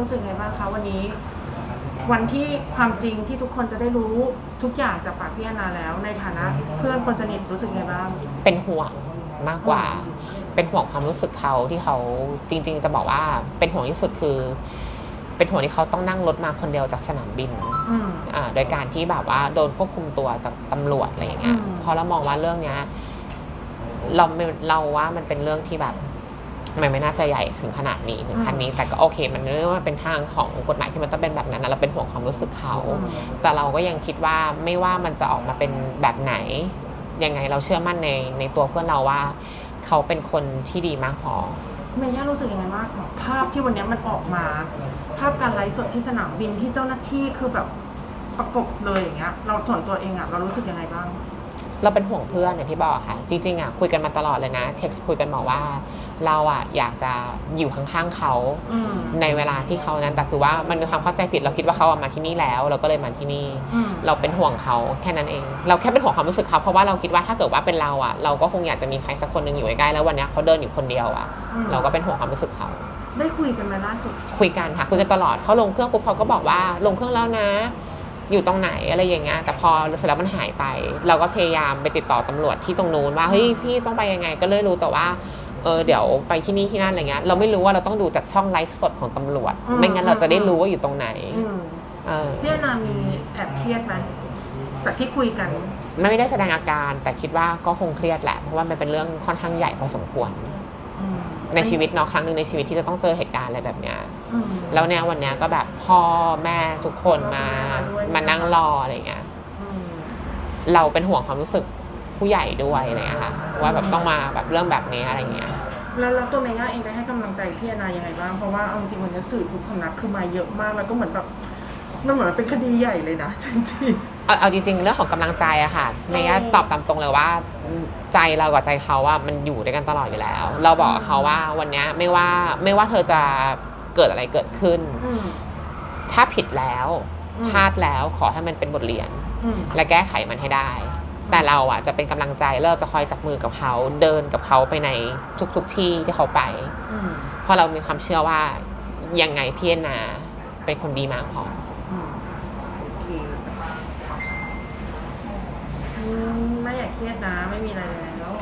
รู้สึกไงบ้างคะวันนี้ วันที่ความจริงที่ทุกคนจะได้รู้ทุกอย่างจากปากพี่แอนนาแล้ว ในฐานะ เพื่อนคนสนิทรู้สึกไงบ้าง เป็นห่วงมากกว่า เป็นห่วงความรู้สึกเขาที่เขาจริง ๆ จะบอกว่าเป็นห่วงที่สุดคือ เป็นห่วงที่เขาต้องนั่งรถมาคนเดียวจากสนามบินอืม อ่าโดยการที่แบบว่าโดนควบคุมตัวจากตำรวจอะไรอย่างเงี้ยอืม เพราะเรามองว่าเรื่องเนี้ย เราไม่เราว่ามันเป็นเรื่องที่แบบ มันไม่น่าจะใหญ่ถึงขนาดนี้ถึงขั้นนี้ แต่ก็โอเค มันเรื่องว่าเป็นทางของกฎหมายที่มันต้องเป็นแบบนั้นนะเราเป็นห่วงความรู้สึกเขาอืมแต่เราก็ยังคิดว่าไม่ว่ามันจะออกมาเป็นแบบไหนยังไงเราเชื่อมั่นในในตัวเพื่อนเราว่า เขาเป็นคนที่ดีมากพอเมย่ารู้สึกยังไงบ้างกับภาพที่วันนี้มันออกมา ภาพการไลฟ์สดที่สนามบินที่เจ้าหน้าที่คือแบบประกบเลยอย่างเงี้ยเราส่วนตัวเองอะเรารู้สึกยังไงบ้าง เราเป็นห่วงเพื่อนอย่างที่บอกค่ะ จริงๆอะคุยกันมาตลอดเลยนะ เท็กซ์คุยกันบอกว่า เราอะอยากจะอยู่ข้างๆเขาอืมในเวลาที่เขานั้นแต่คือว่ามันมีความเข้าใจผิดเราคิดว่าเขาอะมาที่นี่แล้ว เราก็เลยมาที่นี่อืมเราเป็นห่วงเขาแค่นั้นเอง เราแค่เป็นห่วงความรู้สึกเขาเพราะว่าเราคิดว่าถ้าเกิดว่าเป็นเราอะเราก็คงอยากจะมีใครสักคนหนึ่งอยู่ใกล้ๆแล้ววันเนี้ยเขาเดินอยู่คนเดียวอะอืมเราก็เป็นห่วงความรู้สึกเขาได้คุยกันไหมาล่าสุดคุยกันค่ะคุยกันตลอดเขาลงเครื่องปุ๊บเขาก็บอกว่าลงเครื่องแล้วนะ อยู่ตรงไหนอะไรอย่างเงี้ยแต่พอเสร็จแล้วมันหายไป เราก็พยายามไปติดต่อตำรวจที่ตรงนู้นว่าเฮ้ยพี่ต้องไปยังไงก็เลยรู้แต่ว่าเออเดี๋ยวไปที่นี่ที่นั่นอะไรเงี้ยเราไม่รู้ว่าเราต้องดูจากช่องไลฟ์สดของตำรวจ อืม ไม่งั้นเราจะได้รู้ว่าอยู่ตรงไหนอืมเออพี่แอนนามีแอบเครียดไหมจากที่คุยกัน ไม่ได้แสดงอาการ แต่คิดว่าก็คงเครียดแหละเพราะว่ามันเป็นเรื่องค่อนข้างใหญ่พอสมควรอืม ในชีวิตเนาะครั้งหนึ่งในชีวิตที่จะต้องเจอเหตุการณ์อะไรแบบเนี้ยอืมแล้วเนี่ยวันเนี้ยก็แบบพ่อแม่ทุกคนมาด้วยมานั่งรออะไรเงี้ยอืมเราเป็นห่วงความรู้สึกผู้ใหญ่ด้วยอะไรเงี้ยค่ะว่าแบบต้องมาแบบเรื่องแบบนี้อะไรเงี้ยแล้วแล้วตัวเมย่าเองได้ให้กำลังใจพี่แอนนายังไงบ้างเพราะว่าเอาจริงๆวันนี้สื่อทุกสำนักคือมาเยอะมากแล้วก็เหมือนแบบมันเหมือนเป็นคดีใหญ่เลยนะจริง เอาเอาจริงๆ เรื่องของกำลังใจอะค่ะเมย่าอืมตอบตามตรงเลยว่า ใจเรากับใจเขาว่ามันอยู่ด้วยกันตลอดอยู่แล้ว เราบอกกับเขาว่าวันเนี้ยไม่ว่าไม่ว่าเธอจะเกิดอะไรเกิดขึ้นๆอืมถ้าผิดแล้วอืมพลาดแล้วขอให้มันเป็นบทเรียนอืมและแก้ไขมันให้ได้ แต่เราอะจะเป็นกำลังใจแล้วเราจะคอยจับมือกับเขาเดินกับเขาไปในทุกๆที่ที่เขาไปอืมเพราะเรามีความเชื่อว่ายังไงพี่แอนนาเป็นคนดีมากพอ เครียดนะไม่มีอะไรแล้ว